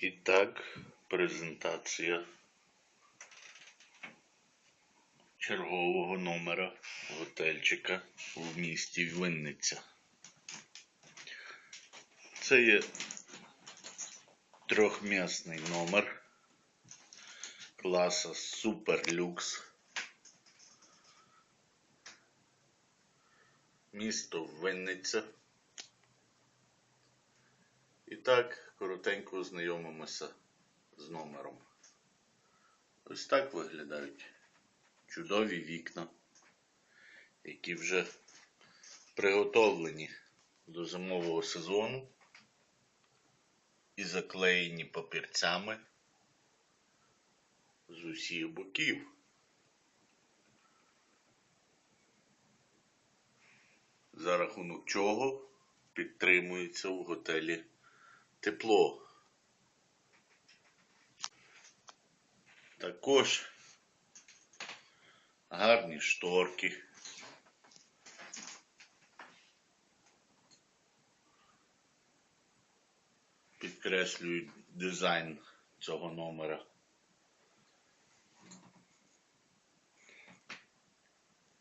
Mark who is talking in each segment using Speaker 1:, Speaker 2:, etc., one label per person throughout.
Speaker 1: І так, презентація чергового номера готельчика в місті Винниця. Це є трьохмісний номер класа Супер Люкс. Місто Винниця. І так, коротенько ознайомимося з номером. Ось так виглядають чудові вікна, які вже приготовлені до зимового сезону і заклеєні папірцями з усіх боків. За рахунок чого підтримується в готелі тепло. Також гарні шторки. Підкреслюють дизайн цього номера.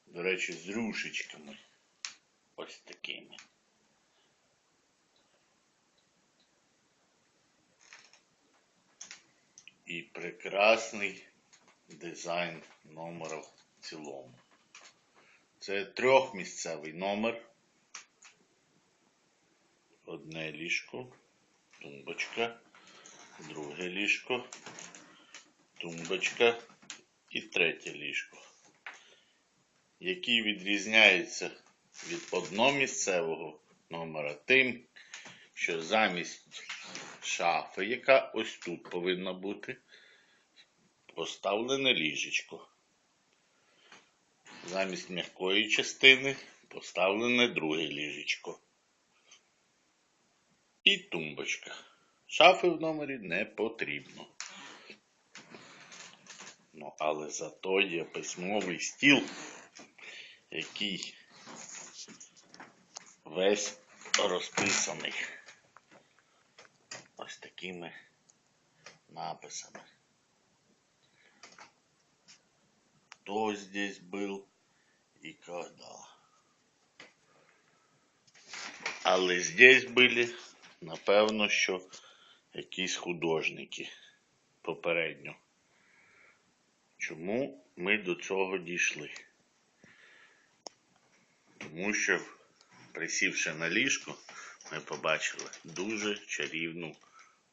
Speaker 1: До речі, з рюшечками. Ось такими. І прекрасний дизайн номера в цілому. Це трьохмісцевий номер. Одне ліжко, тумбочка, друге ліжко, тумбочка і третє ліжко, який відрізняється від одномісцевого номера тим, що замість шафи, яка ось тут повинна бути, поставлене ліжечко. Замість м'якої частини поставлене друге ліжечко. І тумбочка. Шафи в номері не потрібно. Ну, але зато є письмовий стіл, який весь розписаний такими написами. Кто здесь был и когда. Але здесь були, напевно, що якісь художники попередньо. Чому ми до цього дійшли? Тому що, присівши на ліжко, ми побачили дуже чарівну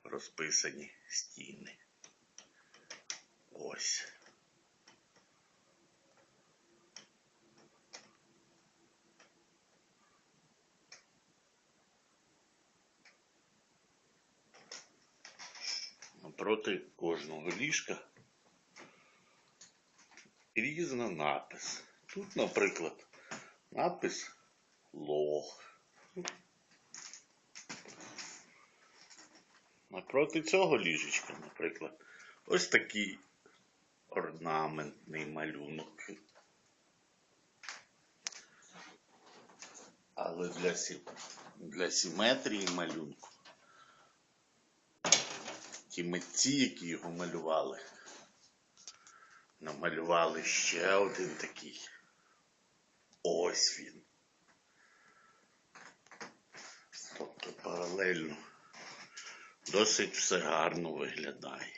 Speaker 1: розписані стіни. Ось. Напроти кожного ліжка різна напис. Тут, наприклад, напис лох. Напроти цього ліжечка, наприклад, ось такий орнаментний малюнок. Але для, для симетрії малюнку ті митці, які його малювали, намалювали ще один такий. Ось він. Тобто паралельно досить все гарно виглядає.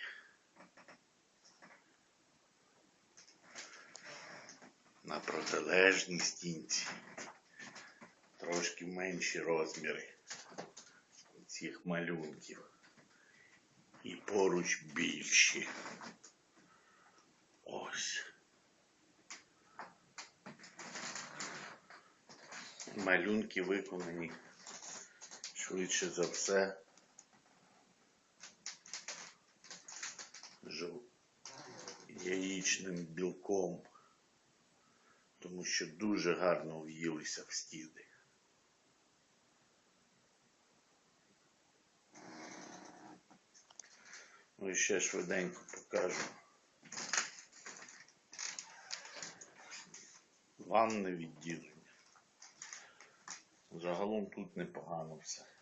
Speaker 1: На протилежній стінці трошки менші розміри цих малюнків. І поруч більші. Ось. Малюнки виконані швидше за все. Яєчним білком, тому що дуже гарно в'їлися в стіни. Ну і ще швиденько покажу. Ванне відділення. Загалом тут непогано все.